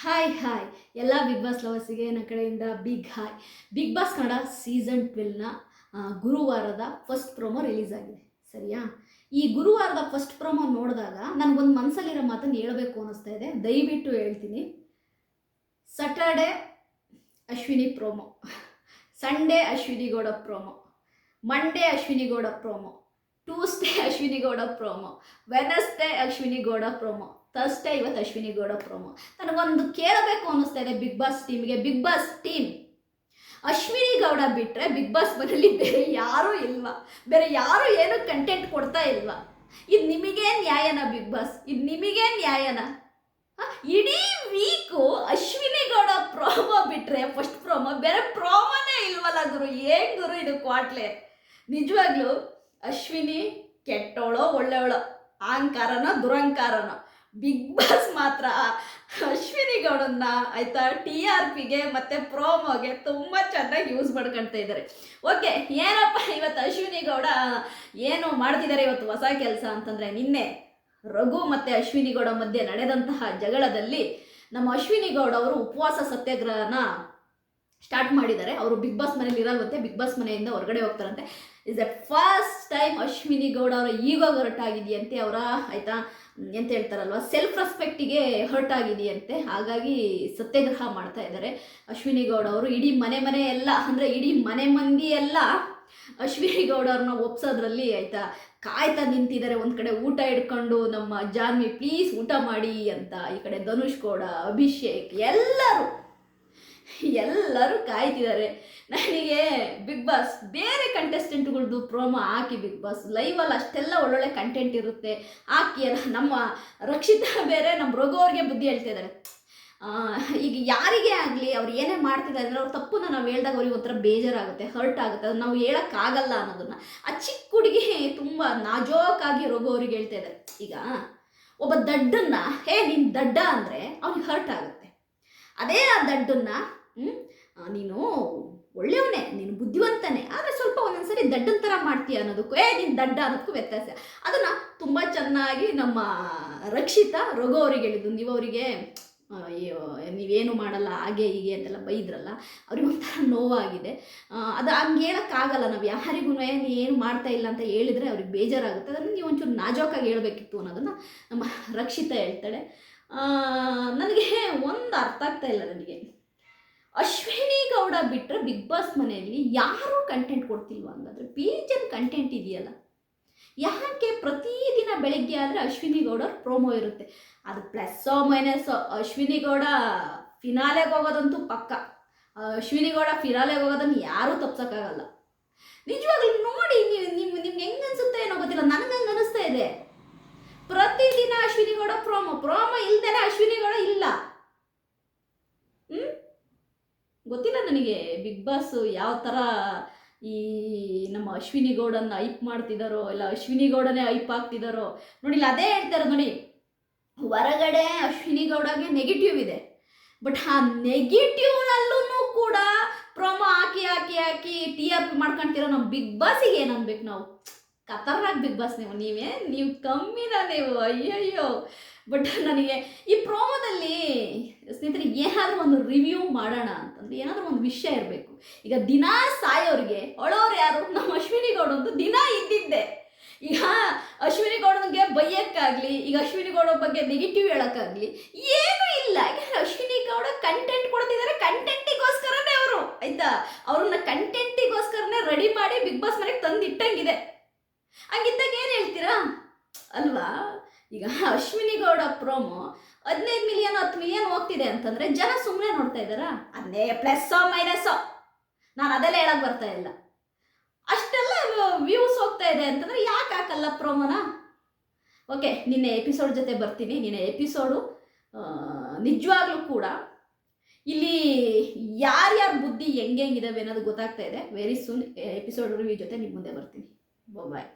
Hi hi ಎಲ್ಲ big boss ಲವರ್ಸಿಗೆ ನನ್ನ ಕಡೆಯಿಂದ big hi big boss Kannada season ಟ್ವೆಲ್ನ ಗುರುವಾರದ ಫಸ್ಟ್ ಪ್ರೋಮೋ ರಿಲೀಸ್ ಆಗಿದೆ. ಸರಿಯಾ? ಈ ಗುರುವಾರದ ಫಸ್ಟ್ ಪ್ರೋಮೋ ನೋಡಿದಾಗ ನನಗೊಂದು ಮನಸ್ಸಲ್ಲಿರೋ ಮಾತನ್ನು ಹೇಳಬೇಕು ಅನ್ನಿಸ್ತಾ ಇದೆ. ದಯವಿಟ್ಟು ಹೇಳ್ತೀನಿ. Saturday Ashwini promo Sunday Ashwini Gowda promo Monday Ashwini Gowda promo Tuesday Ashwini Gowda promo Wednesday Ashwini Gowda promo Thursday ಇವತ್ತು ಅಶ್ವಿನಿ ಗೌಡ ಪ್ರೋಮೋ ನನಗೊಂದು ಕೇಳಬೇಕು ಅನ್ನಿಸ್ತಾ ಇದೆ ಬಿಗ್ ಬಾಸ್ ಟೀಮ್ಗೆ Bigg Boss team Ashwini Gowda ಬಿಟ್ಟರೆ ಬಿಗ್ ಬಾಸ್ ಮನೇಲಿ ಬೇರೆ ಯಾರೂ ಇಲ್ವಾ ಬೇರೆ ಯಾರೂ ಏನು ಕಂಟೆಂಟ್ ಕೊಡ್ತಾ ಇಲ್ವಾ ಇದು ನಿಮಗೇ ನ್ಯಾಯನ ಬಿಗ್ ಬಾಸ್ ಇದು ನಿಮಗೇ ನ್ಯಾಯನ? ಇಡೀ ವೀಕು ಅಶ್ವಿನಿ ಗೌಡ ಪ್ರೋಮೋ ಬಿಟ್ಟರೆ ಫಸ್ಟ್ ಪ್ರೋಮೋ ಬೇರೆ ಪ್ರೋಮೋನೇ ಇಲ್ವಲ್ಲ ಗುರು. ಏನು ಗುರು ಇದು ಕ್ವಾಟ್ಲೆ? ನಿಜವಾಗ್ಲೂ ಅಶ್ವಿನಿ ಕೆಟ್ಟವಳೋ ಒಳ್ಳೆಯವಳೋ? ಅಹಂಕಾರನೋ ದುರಂಕಾರನ ಬಿಗ್ ಬಾಸ್ ಮಾತ್ರ. ಅಶ್ವಿನಿ ಗೌಡನ್ನ ಆಯ್ತಾ ಟಿ ಆರ್ ಪಿಗೆ ಮತ್ತೆ ಪ್ರೋಮೋಗೆ ತುಂಬ ಚೆನ್ನಾಗಿ ಯೂಸ್ ಮಾಡ್ಕೊಳ್ತಾ ಇದ್ದಾರೆ. ಓಕೆ ಏನಪ್ಪ ಇವತ್ತು ಅಶ್ವಿನಿ ಗೌಡ ಏನು ಮಾಡ್ತಿದ್ದಾರೆ ಇವತ್ತು ಹೊಸ ಕೆಲಸ ಅಂತಂದರೆ ನಿನ್ನೆ ರಘು ಮತ್ತು ಅಶ್ವಿನಿ ಗೌಡ ಮಧ್ಯೆ ನಡೆದಂತಹ ಜಗಳದಲ್ಲಿ ನಮ್ಮ ಅಶ್ವಿನಿ ಗೌಡ ಅವರು ಉಪವಾಸ ಸತ್ಯಾಗ್ರಹನ ಸ್ಟಾರ್ಟ್ ಮಾಡಿದ್ದಾರೆ. ಅವರು ಬಿಗ್ ಬಾಸ್ ಮನೇಲಿ ಇರಲ್ವಂತೆ, ಬಿಗ್ ಬಾಸ್ ಮನೆಯಿಂದ ಹೊರಗಡೆ ಹೋಗ್ತಾರಂತೆ. Is the first time Ashwini Gowda ಅವರ ಈಗೋ ಹರ್ಟ್ ಆಗಿದೆಯಂತೆ ಅವರ, ಆಯ್ತಾ, ಎಂತ ಹೇಳ್ತಾರಲ್ವ ಸೆಲ್ಫ್ ರೆಸ್ಪೆಕ್ಟಿಗೆ ಹರ್ಟ್ ಆಗಿದೆಯಂತೆ ಹಾಗಾಗಿ ಸತ್ಯಾಗ್ರಹ ಮಾಡ್ತಾ ಇದ್ದಾರೆ ಅಶ್ವಿನಿ ಗೌಡ ಅವರು. ಇಡೀ ಮನೆ ಮನೆ ಎಲ್ಲ, ಅಂದರೆ ಇಡೀ ಮನೆ ಮಂದಿ ಎಲ್ಲ ಅಶ್ವಿನಿ ಗೌಡ ಅವ್ರನ್ನ ಒಪ್ಸೋದ್ರಲ್ಲಿ, ಆಯ್ತಾ, ಕಾಯ್ತಾ ನಿಂತಿದ್ದಾರೆ. ಒಂದು ಕಡೆ ಊಟ ಇಟ್ಕೊಂಡು ನಮ್ಮ ಜಾನ್ವಿ ಪ್ಲೀಸ್ ಊಟ ಮಾಡಿ ಅಂತ ಈ ಕಡೆ ಧನುಷ್ ಗೌಡ, ಅಭಿಷೇಕ್ ಎಲ್ಲರೂ ಎಲ್ಲರೂ ಕಾಯ್ತಿದ್ದಾರೆ. ನನಗೆ ಬಿಗ್ ಬಾಸ್ ಬೇರೆ ಕಂಟೆಸ್ಟೆಂಟ್ಗಳದ್ದು ಪ್ರೋಮೋ ಹಾಕಿ ಬಿಗ್ ಬಾಸ್ ಲೈವಲ್ಲಿ ಅಷ್ಟೆಲ್ಲ ಒಳ್ಳೊಳ್ಳೆ ಕಂಟೆಂಟ್ ಇರುತ್ತೆ. ಹಾಕಿ ನಮ್ಮ ರಕ್ಷಿತಾ ಬೇರೆ ನಮ್ಮ ಅವ್ರಿಗೆ ಬುದ್ಧಿ ಹೇಳ್ತಾ ಇದ್ದಾರೆ. ಈಗ ಯಾರಿಗೆ ಆಗಲಿ ಅವ್ರು ಏನೇ ಮಾಡ್ತಿದ್ದಾರೆ ಅಂದರೆ ಅವ್ರ ತಪ್ಪನ್ನ ನಾವು ಹೇಳ್ದಾಗ ಅವ್ರಿಗೆ ಒಂಥರ ಬೇಜಾರಾಗುತ್ತೆ ಹರ್ಟ್ ಆಗುತ್ತೆ. ಅದು ನಾವು ಹೇಳೋಕ್ಕಾಗಲ್ಲ ಅನ್ನೋದನ್ನು. ಆ ಚಿಕ್ಕ ಹುಡುಗಿ ತುಂಬ ನಾಜೋಕಾಗಿ ಅವ್ರಿಗೆ ಹೇಳ್ತಾ ಇದ್ದಾರೆ. ಈಗ ಒಬ್ಬ ದಡ್ಡನ್ನ, ಹೇ ನೀನು ದಡ್ಡ ಅಂದರೆ ಅವ್ನಿಗೆ ಹರ್ಟ್ ಆಗುತ್ತೆ. ಅದೇ ಆ ದಡ್ಡನ್ನ ನೀನು ಒಳ್ಳೆಯವನೇ, ನೀನು ಬುದ್ಧಿವಂತನೇ, ಆದರೆ ಸ್ವಲ್ಪ ಒಂದೊಂದ್ಸರಿ ದಡ್ಡನ ಥರ ಮಾಡ್ತೀಯ ಅನ್ನೋದಕ್ಕೂ, ಏ, ನೀನು ದಡ್ಡ ಅನ್ನೋದಕ್ಕೂ ವ್ಯತ್ಯಾಸ. ಅದನ್ನು ತುಂಬ ಚೆನ್ನಾಗಿ ನಮ್ಮ ರಕ್ಷಿತಾ ರಘು ಅವರಿಗೆ ಹೇಳಿದ್ದು. ನೀವು ಅವರಿಗೆ ಅಯ್ಯೋ ನೀವೇನು ಮಾಡಲ್ಲ, ಹಾಗೆ ಹೀಗೆ ಅಂತೆಲ್ಲ ಬೈದ್ರಲ್ಲ, ಅವ್ರಿಗೆ ಒಂಥರ ನೋವಾಗಿದೆ. ಅದು ಹಂಗೆ ಹೇಳೋಕ್ಕಾಗಲ್ಲ. ನಾವು ಯಾರಿಗೂ ಏನು ಮಾಡ್ತಾ ಇಲ್ಲ ಅಂತ ಹೇಳಿದರೆ ಅವ್ರಿಗೆ ಬೇಜಾರಾಗುತ್ತೆ. ಅದನ್ನು ನೀವು ಒಂಚೂರು ನಾಜೋಕಾಗಿ ಹೇಳಬೇಕಿತ್ತು ಅನ್ನೋದನ್ನು ನಮ್ಮ ರಕ್ಷಿತಾ ಹೇಳ್ತಾಳೆ. ನನಗೆ ಒಂದು ಅರ್ಥ ಆಗ್ತಾ ಇಲ್ಲ ನನಗೆ. ಅಶ್ವಿನಿ ಗೌಡ ಬಿಟ್ಟರೆ ಬಿಗ್ ಬಾಸ್ ಮನೆಯಲ್ಲಿ ಯಾರೂ ಕಂಟೆಂಟ್ ಕೊಡ್ತಿಲ್ವಾ ಹಂಗಾದ್ರೆ? ಪೀಜನ್ ಕಂಟೆಂಟ್ ಇದೆಯಲ್ಲ. ಯಾಕೆ ಪ್ರತಿದಿನ ಬೆಳಗ್ಗೆ ಆದರೆ ಅಶ್ವಿನಿ ಗೌಡರ್ ಪ್ರೋಮೋ ಇರುತ್ತೆ. ಅದು ಪ್ಲಸ್ಸೋ ಮೈನಸ್ಸೋ ಅಶ್ವಿನಿ ಗೌಡ ಫಿನಾಲೆಗೆ ಹೋಗೋದಂತೂ ಪಕ್ಕ. ಅಶ್ವಿನಿ ಗೌಡ ಫಿನಾಲೆಗೆ ಹೋಗೋದನ್ನು ಯಾರೂ ತಪ್ಸೋಕ್ಕಾಗಲ್ಲ. ನಿಜವಾಗ್ಲೂ ನೋಡಿ, ನೀವು ನಿಮ್ಗೆ ಹೆಂಗೆ ಅನ್ಸುತ್ತೆ ಏನೋ ಗೊತ್ತಿಲ್ಲ. ನನಗೆ ಹಂಗೆ ಅನಿಸ್ತಾ ಇದೆ. ಪ್ರತಿದಿನ ಅಶ್ವಿನಿ ಗೌಡ ಪ್ರೋಮೋ ಪ್ರೋಮೋ ಇಲ್ದೇನೆ ಅಶ್ವಿನಿ ಗೌಡ ಇಲ್ಲ ಹ್ಮ್ ಗೊತ್ತಿಲ್ಲ ನನಗೆ ಬಿಗ್ ಬಾಸ್ ಯಾವ ಥರ ಈ ನಮ್ಮ ಅಶ್ವಿನಿ ಗೌಡನ್ನ ಐಪ್ ಮಾಡ್ತಿದ್ದಾರೋ ಇಲ್ಲ ಅಶ್ವಿನಿ ಗೌಡನೇ ಐಪ್ ಆಗ್ತಿದ್ದಾರೋ ನೋಡಿಲ್ಲ, ಅದೇ ಹೇಳ್ತಾರೆ ನೋಡಿ. ಹೊರಗಡೆ ಅಶ್ವಿನಿ ಗೌಡಗೆ ನೆಗೆಟಿವ್ ಇದೆ. ಬಟ್ ಆ ನೆಗೆಟಿವ್ನಲ್ಲೂ ಕೂಡ ಪ್ರೊಮೋ ಹಾಕಿ ಹಾಕಿ ಹಾಕಿ ಟಿ ಆರ್ ಪಿ ಮಾಡ್ಕೊಂತಿರೋ ನಮ್ಮ ಬಿಗ್ ಬಾಸಿಗೆ ಏನು ಅನ್ಬೇಕು ನಾವು? ಖತರ್ನಾಕ್ ಬಿಗ್ ಬಾಸ್ ನೀವು ನೀವೇ ನೀವು ಕಮ್ಮಿನ ನೀವು, ಅಯ್ಯಯ್ಯೋ. ಬಟ್ ನನಗೆ ಈ ಪ್ರೋಮೋದಲ್ಲಿ ಸ್ನೇಹಿತರೆ, ಏನಾದರೂ ಒಂದು ರಿವ್ಯೂ ಮಾಡೋಣ ಅಂತಂದ್ರೆ ಏನಾದರೂ ಒಂದು ವಿಷಯ ಇರಬೇಕು. ಈಗ ದಿನಾ ಸಾಯೋರಿಗೆ ಅಳೋರು ಯಾರು? ನಮ್ಮ ಅಶ್ವಿನಿ ಗೌಡಂದು ದಿನ ಇದ್ದಿದ್ದೆ. ಈಗ ಅಶ್ವಿನಿ ಗೌಡನಿಗೆ ಬೈಯಕ್ಕಾಗಲಿ, ಈಗ ಅಶ್ವಿನಿ ಗೌಡ ಬಗ್ಗೆ ನೆಗೆಟಿವ್ ಹೇಳೋಕ್ಕಾಗಲಿ, ಏನೂ ಇಲ್ಲ. ಯಾಕಂದ್ರೆ ಅಶ್ವಿನಿ ಗೌಡ ಕಂಟೆಂಟ್ ಕೊಡ್ತಿದ್ದಾರೆ ಕಂಟೆಂಟಿಗೋಸ್ಕರನೇ ಅವರು. ಆಯ್ತಾ? ಅವ್ರನ್ನ ಕಂಟೆಂಟಿಗೋಸ್ಕರನೇ ರೆಡಿ ಮಾಡಿ ಬಿಗ್ ಬಾಸ್ ಮನೆಗೆ ತಂದು ಇಟ್ಟಂಗಿದೆ ಹಂಗಿದ್ದಾಗ ಏನು ಹೇಳ್ತೀರಾ? ಅಲ್ವಾ? ಈಗ ಅಶ್ವಿನಿ ಗೌಡ ಪ್ರೋಮೋ ಹದಿನೈದು ಮಿಲಿಯನ್ ಹತ್ತು ಮಿಲಿಯನ್ ಹೋಗ್ತಿದೆ ಅಂತಂದ್ರೆ ಜನ ಸುಮ್ಮನೆ ನೋಡ್ತಾ ಇದ್ದಾರಾ? ಅದೇ ಪ್ಲಸ್ಸೋ ಮೈನಸ್ಸೋ ನಾನು ಅದೆಲ್ಲ ಹೇಳಕ್ ಬರ್ತಾ ಇಲ್ಲ. ಅಷ್ಟೆಲ್ಲ ವ್ಯೂಸ್ ಹೋಗ್ತಾ ಇದೆ ಅಂತಂದ್ರೆ ಯಾಕೆ ಹಾಕಲ್ಲ ಪ್ರೋಮೋನ ಓಕೆ ನಿನ್ನೆ ಎಪಿಸೋಡ್ ಜೊತೆ ಬರ್ತೀನಿ. ನಿನ್ನೆ ಎಪಿಸೋಡು ನಿಜವಾಗ್ಲೂ ಕೂಡ ಇಲ್ಲಿ ಯಾರ್ಯಾರ ಬುದ್ಧಿ ಹೆಂಗೆ ಹೆಂಗಿದಾವೆ ಅನ್ನೋದು ಗೊತ್ತಾಗ್ತಾ ಇದೆ. ವೆರಿ ಸೂನ್ ಎಪಿಸೋಡ್ ರಿವ್ಯೂ ಜೊತೆ ನಿಮ್ಮ ಮುಂದೆ ಬರ್ತೀನಿ. ಬಾಯ್